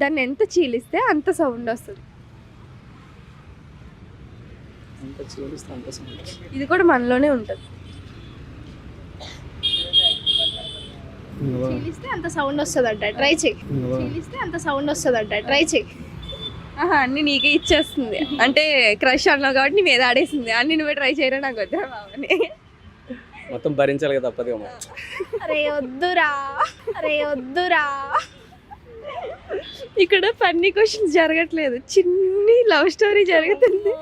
దాన్ని ఎంత చీలిస్తే అంత సౌండ్ వస్తుంది. అంత చీలిస్తే అంత సౌండ్ ఇది కూడా మనలోనే ఉంటుంది. చీలిస్తే అంత సౌండ్ వస్తుందంట. ట్రై చెయ్యి. చీలిస్తే అంత సౌండ్ వస్తుందంట. ట్రై చెయ్యి. ఆహా అన్ని నీకే ఇచ్చేస్తుంది. అంటే క్రష్ అన్నావు కాబట్టి నీ మీద ఆడేసింది. అన్ని నువ్వే ట్రై చేయరా? నాకు వద్దా బావని మొత్తం భరించాలి కదా తప్పదు అరే వద్దురా. అరే వద్దురా. ఇక్కడ ఫన్నీ క్వశ్చన్స్ జరగట్లేదు. చిన్ని లవ్ స్టోరీ జరుగుతుంది.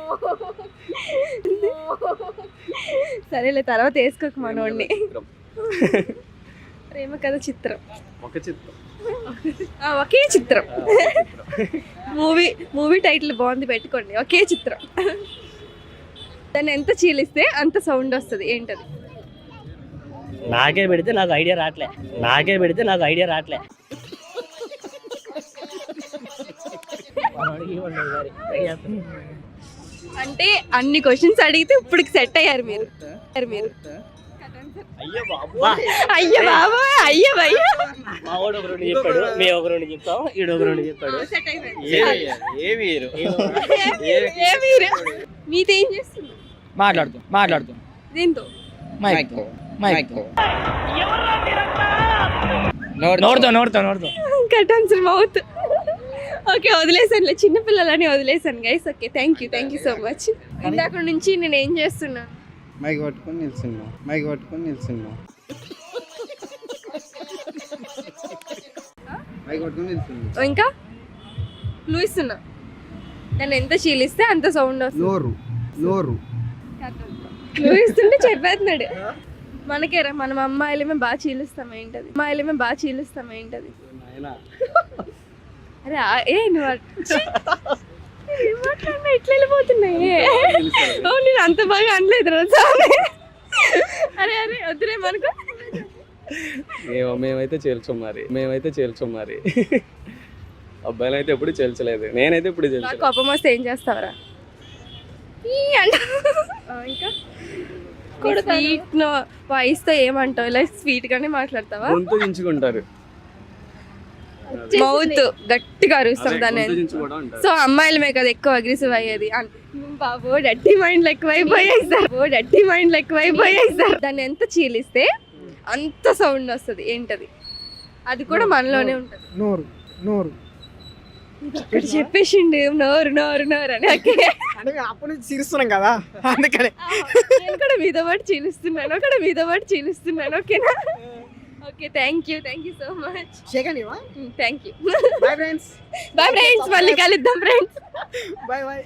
సరేలే తర్వాత వేసుకోక మనోడిని. ప్రేమ కథ చిత్రం. ఒక చిత్రం. ఆ, ఒకే చిత్రం. మూవీ మూవీ టైటిల్ బాగుంది పెట్టుకోండి. ఒకే చిత్రం. దాన్ని ఎంత చీలిస్తే అంత సౌండ్ వస్తుంది ఏంటది? నాకే పెడితే నాకు ఐడియా రావట్లే నాకే పెడితే నాకు ఐడియా రావట్లే అంటే అన్ని క్వశ్చన్స్ అడిగితే ఇప్పుడు సెట్ అయ్యారు మీరు. మీరు. అయ్యో బాబా అయ్య బాబా అయ్య భయ్య. మా వాడు ఒక రెండు చెప్పాడు మేము ఒక రెండు చెప్తాం ఈడు ఒక రెండు చెప్పాడు. సెట్ అయిపోయింది. ఏ వీరు? ఏ మీరు మీతో ఏం చేస్తుంది మాట్లాడుతూ మాట్లాడుతూ. దీంతో? మైక్ మైక్ నోడుతో నోడుతో నోడుతో కట్ ఆన్సర్ మౌత్ ఓకే వదిలేసానులే. చిన్న పిల్లలని వదిలేసాను guys okay thank you thank you so much ఇందాక నుంచి నేను ఏం చేస్తున్నాను? మైక్ పట్టుకొని నిల్చున్నా. మైక్ పట్టుకొని నిల్చున్నా. మైక్ పట్టుకొని నిల్చున్నా. ఇంకా? క్లూ ఇస్తున్నా దాన్ని ఎంత చీలిస్తే అంత సౌండ్ వస్తుంది. నోరు నోరు. క్లూ ఇస్తుంటే చెప్పేస్తున్నాడు. మనకేరా మనం అమ్మాయిలమే బాగా చీలుస్తాం ఏంటది? అమ్మాయిలమే బాగా చీలుస్తాం ఏంటది? అరే ఏ నువ్వు మాట్లాడినా ఇట్లా వెళ్ళిపోతున్నాయి ఓ, నేను అంత బాగా అనలేదు రోజా అరే అరే వద్దురే మనకు. ఏమో మేమైతే చేల్చం మరి. మేమైతే చేల్చం మరి. అబ్బాయిలు అయితే ఎప్పుడు చేల్చలేదు. నేనైతే ఇప్పుడు చేల్చలేదు. కోపం వస్తే ఏం చేస్తావరా? ఇంకా? స్వీట్ వాయిస్తో ఏమంటావు? ఇలా స్వీట్ గానే మాట్లాడతావా? గొంతు దించుకుంటారు. మౌత్ గట్టిగా అరుస్తాం దాన్ని. సో అమ్మాయిలమే కదా ఎక్కువ అగ్రెసివ్ అయ్యేది బాబు డట్టి మైండ్లు ఎక్కువైపోయాయి సార్. బాబు డట్టి మైండ్లు ఎక్కువైపోయాయి సార్. దాన్ని ఎంత చీలిస్తే అంత సౌండ్ వస్తుంది. ఏంటది? అది కూడా మనలోనే ఉంటుంది. నోరు నోరు. ఇక్కడ చెప్పేసిండు నోరు నోరు నోరు అని ఓకే అంటే అప్పటి నుంచి చిరుస్తున్నాం కదా అందుకని. నేను కూడా మీతో పాటు చీలుస్తున్నాను అక్కడ మీతో పాటు చీలుస్తున్నాను ఓకేనా? Okay thank you thank you so much చేయగనివా thank you bye friends bye friends మళ్ళీ కలుద్దాం ఫ్రెండ్స్ బాయ్ బాయ్